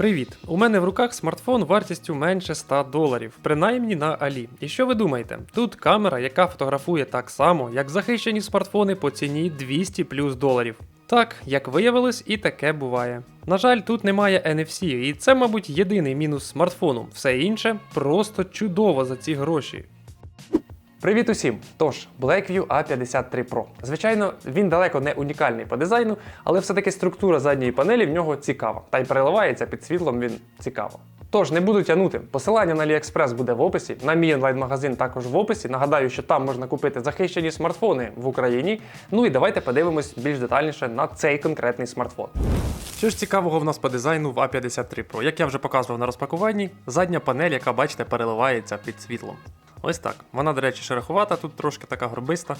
Привіт! У мене в руках смартфон вартістю менше 100 доларів, принаймні на Алі. І що ви думаєте? Тут камера, яка фотографує так само, як захищені смартфони по ціні 200 плюс доларів. Так, як виявилось, і таке буває. На жаль, тут немає NFC, і це, мабуть, єдиний мінус смартфону. Все інше просто чудово за ці гроші. Привіт усім! Тож, Blackview A53 Pro. Звичайно, він далеко не унікальний по дизайну, але все-таки структура задньої панелі в нього цікава, та й переливається під світлом він цікаво. Тож не буду тягнути. Посилання на AliExpress буде в описі. На мій онлайн-магазин також в описі. Нагадаю, що там можна купити захищені смартфони в Україні. Ну і давайте подивимось більш детальніше на цей конкретний смартфон. Що ж цікавого в нас по дизайну в A53 Pro? Як я вже показував на розпакуванні, задня панель, яка бачите, переливається під світлом. Ось так. Вона, до речі, шероховата, тут трошки така горбиста.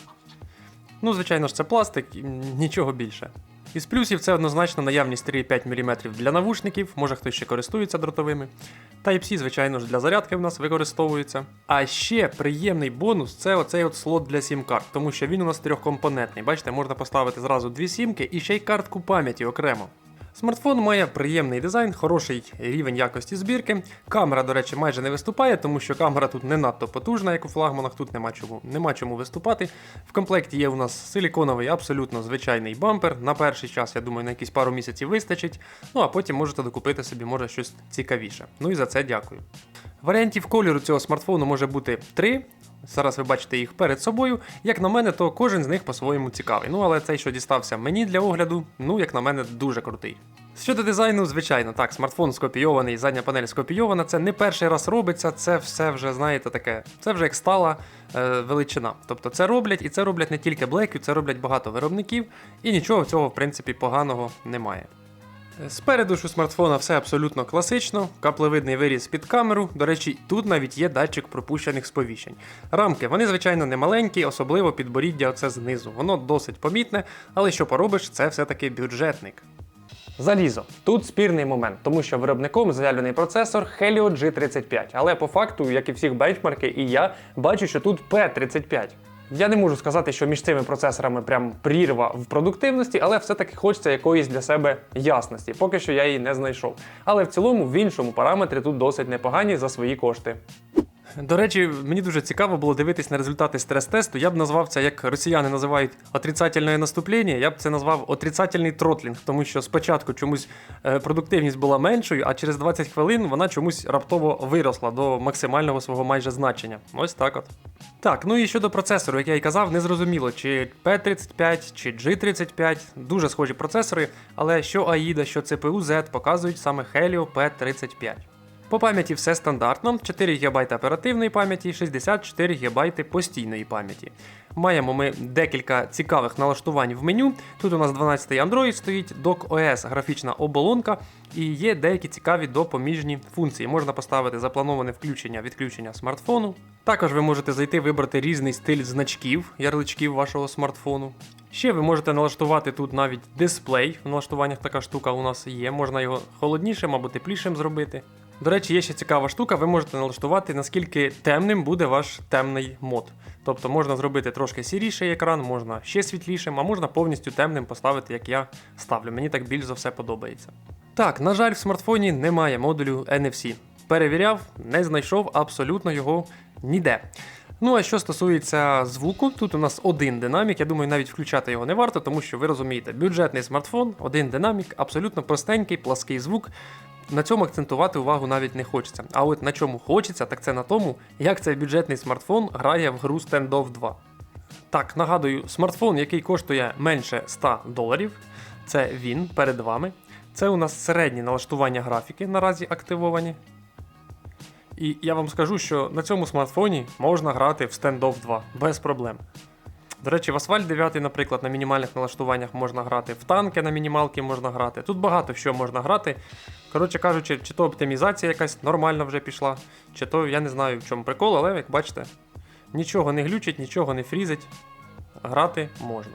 Ну, звичайно ж, це пластик нічого більше. Із плюсів це однозначно наявність 3,5 мм для навушників, може хтось ще користується дротовими. Type-C, звичайно ж, для зарядки в нас використовується. А ще приємний бонус це оцей от слот для сім-карт, тому що він у нас трьохкомпонентний. Бачите, можна поставити зразу дві сімки і ще й картку пам'яті окремо. Смартфон має приємний дизайн, хороший рівень якості збірки. Камера, до речі, майже не виступає, тому що камера тут не надто потужна, як у флагманах, тут нема чому, нема чому виступати. В комплекті є у нас силіконовий, абсолютно звичайний бампер. На перший час, я думаю, на якісь пару місяців вистачить. Ну а потім можете докупити собі може щось цікавіше. Ну і за це дякую. Варіантів кольору цього смартфону може бути три. Зараз ви бачите їх перед собою. Як на мене, то кожен з них по-своєму цікавий. Ну але цей, що дістався мені для огляду, ну як на мене, дуже крутий. Щодо дизайну, звичайно, так, смартфон скопійований, задня панель скопійована. Це не перший раз робиться, це все вже, знаєте, таке, це вже як стала е, величина. Тобто це роблять, і це роблять не тільки Blackview, це роблять багато виробників, і нічого цього, в принципі, поганого немає. Спереду ж у смартфона все абсолютно класично, каплевидний виріз під камеру. До речі, тут навіть є датчик пропущених сповіщень. Рамки, вони, звичайно, не маленькі, особливо підборіддя оце знизу. Воно досить помітне, але що поробиш, це все-таки бюджетник. Залізо. Тут спірний момент, тому що виробником заявлений процесор Helio G35, але по факту, як і всіх бенчмарки, і я бачу, що тут P35. Я не можу сказати, що між цими процесорами прям прірва в продуктивності, але все-таки хочеться якоїсь для себе ясності. Поки що я її не знайшов. Але в цілому, в іншому параметрі тут досить непогані за свої кошти. До речі, мені дуже цікаво було дивитись на результати стрес-тесту. Я б назвав це, як росіяни називають отрицательне наступлення, я б це назвав отрицательний тротлінг, тому що спочатку чомусь е, продуктивність була меншою, а через 20 хвилин вона чомусь раптово виросла до максимального свого майже значення. Ось так от. Так, ну і щодо процесору, як я і казав, не зрозуміло, чи P35, чи G35, дуже схожі процесори, але що AIDA, що CPU Z показують саме Helio P35. По пам'яті все стандартно: 4 ГБ оперативної пам'яті, 64 ГБ постійної пам'яті. Маємо ми декілька цікавих налаштувань в меню. Тут у нас 12-й Android стоїть, DocOS графічна оболонка, і є деякі цікаві допоміжні функції. Можна поставити заплановане включення відключення смартфону. Також ви можете зайти вибрати різний стиль значків, ярличків вашого смартфону. Ще ви можете налаштувати тут навіть дисплей. В налаштуваннях така штука у нас є. Можна його холоднішим або теплішим зробити. До речі, є ще цікава штука, ви можете налаштувати, наскільки темним буде ваш темний мод. Тобто можна зробити трошки сіріший екран, можна ще світлішим, а можна повністю темним поставити, як я ставлю. Мені так більш за все подобається. Так, на жаль, в смартфоні немає модулю NFC. Перевіряв, не знайшов абсолютно його ніде. Ну а що стосується звуку, тут у нас один динамік. Я думаю, навіть включати його не варто, тому що ви розумієте, бюджетний смартфон, один динамік, абсолютно простенький, плаский звук. На цьому акцентувати увагу навіть не хочеться. А от на чому хочеться, так це на тому, як цей бюджетний смартфон грає в гру Standoff 2. Так, нагадую, смартфон, який коштує менше 100 доларів, це він перед вами. Це у нас середні налаштування графіки наразі активовані. І я вам скажу, що на цьому смартфоні можна грати в Standoff 2 без проблем. До речі, в Asphalt 9, наприклад, на мінімальних налаштуваннях можна грати, в танки на мінімалки можна грати. Тут багато що можна грати. Коротше кажучи, чи то оптимізація якась нормальна вже пішла, чи то я не знаю в чому прикол, але як бачите, нічого не глючить, нічого не фрізить. Грати можна.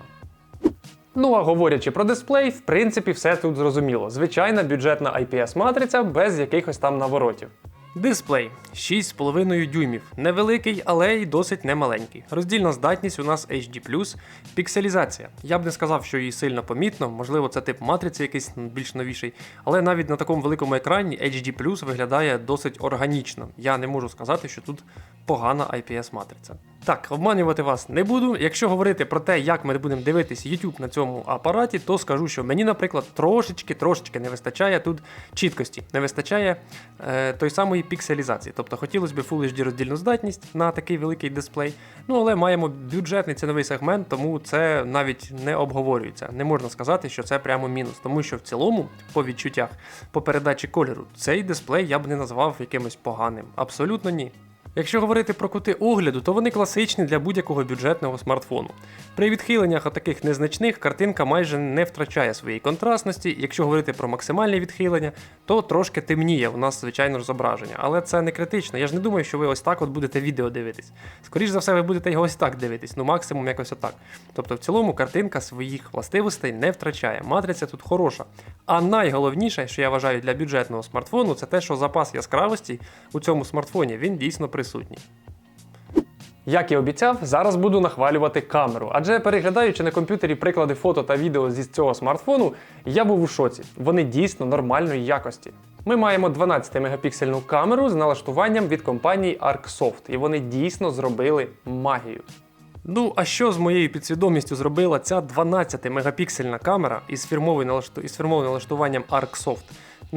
Ну а говорячи про дисплей, в принципі, все тут зрозуміло. Звичайна бюджетна IPS-матриця без якихось там наворотів. Дисплей 6,5 дюймів. Невеликий, але й досить немаленький. Роздільна здатність у нас HD+, пікселізація. Я б не сказав, що її сильно помітно, можливо, це тип матриці якийсь більш новіший, але навіть на такому великому екрані HD виглядає досить органічно. Я не можу сказати, що тут погана IPS-матриця. Так, обманювати вас не буду. Якщо говорити про те, як ми будемо дивитись YouTube на цьому апараті, то скажу, що мені, наприклад, трошечки, трошечки не вистачає тут чіткості, не вистачає е, той самої пікселізації. Тобто хотілося б Full HD роздільну здатність на такий великий дисплей. Ну але маємо бюджетний ціновий сегмент, тому це навіть не обговорюється. Не можна сказати, що це прямо мінус, тому що в цілому, по відчуттях, по передачі кольору, цей дисплей я б не назвав якимось поганим. Абсолютно ні. Якщо говорити про кути огляду, то вони класичні для будь-якого бюджетного смартфону. При відхиленнях таких незначних картинка майже не втрачає своєї контрастності. Якщо говорити про максимальні відхилення, то трошки темніє у нас, звичайно зображення. Але це не критично. Я ж не думаю, що ви ось так от будете відео дивитись. Скоріше за все, ви будете його ось так дивитись, ну максимум якось отак. Тобто, в цілому картинка своїх властивостей не втрачає. Матриця тут хороша. А найголовніше, що я вважаю для бюджетного смартфону, це те, що запас яскравості у цьому смартфоні він дійсно присутній. Як і обіцяв, зараз буду нахвалювати камеру, адже переглядаючи на комп'ютері приклади фото та відео зі цього смартфону, я був у шоці. Вони дійсно нормальної якості. Ми маємо 12 мегапіксельну камеру з налаштуванням від компанії ArcSoft, і вони дійсно зробили магію. Ну, а що з моєю підсвідомістю зробила ця 12-мегапіксельна камера із фірмовим налаштуванням ArcSoft?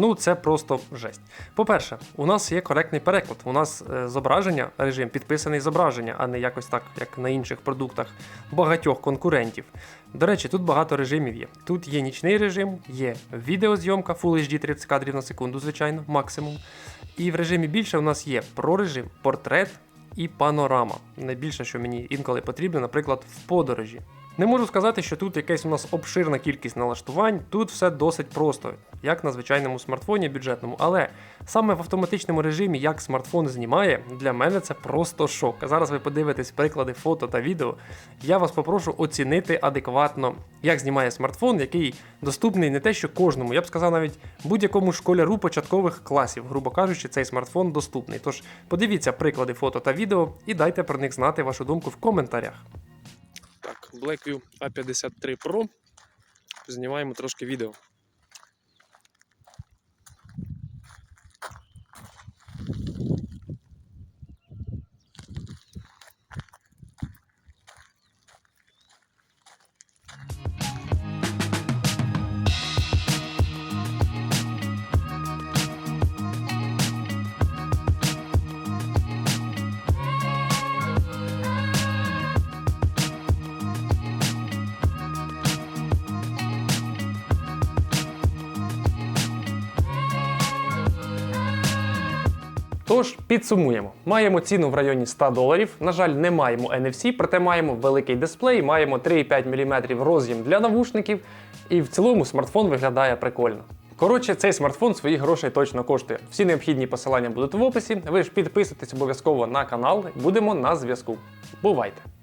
Ну, це просто жесть. По-перше, у нас є коректний переклад. У нас е, зображення, режим підписаний зображення, а не якось так, як на інших продуктах багатьох конкурентів. До речі, тут багато режимів є. Тут є нічний режим, є відеозйомка Full HD 30 кадрів на секунду, звичайно, максимум. І в режимі більше у нас є прорежим, портрет і панорама. Найбільше, що мені інколи потрібно, наприклад, в подорожі. Не можу сказати, що тут якась у нас обширна кількість налаштувань, тут все досить просто, як на звичайному смартфоні бюджетному. Але саме в автоматичному режимі, як смартфон знімає, для мене це просто шок. Зараз ви подивитесь приклади фото та відео. Я вас попрошу оцінити адекватно, як знімає смартфон, який доступний не те, що кожному, я б сказав, навіть будь-якому школяру початкових класів, грубо кажучи, цей смартфон доступний. Тож подивіться приклади фото та відео і дайте про них знати вашу думку в коментарях. Blackview A53 Pro. Знімаємо трошки відео. Тож підсумуємо: маємо ціну в районі 100 доларів. На жаль, не маємо NFC, проте маємо великий дисплей, маємо 3,5 мм роз'єм для навушників, і в цілому смартфон виглядає прикольно. Коротше, цей смартфон своїх грошей точно коштує. Всі необхідні посилання будуть в описі. Ви ж підписуйтесь обов'язково на канал. Будемо на зв'язку. Бувайте!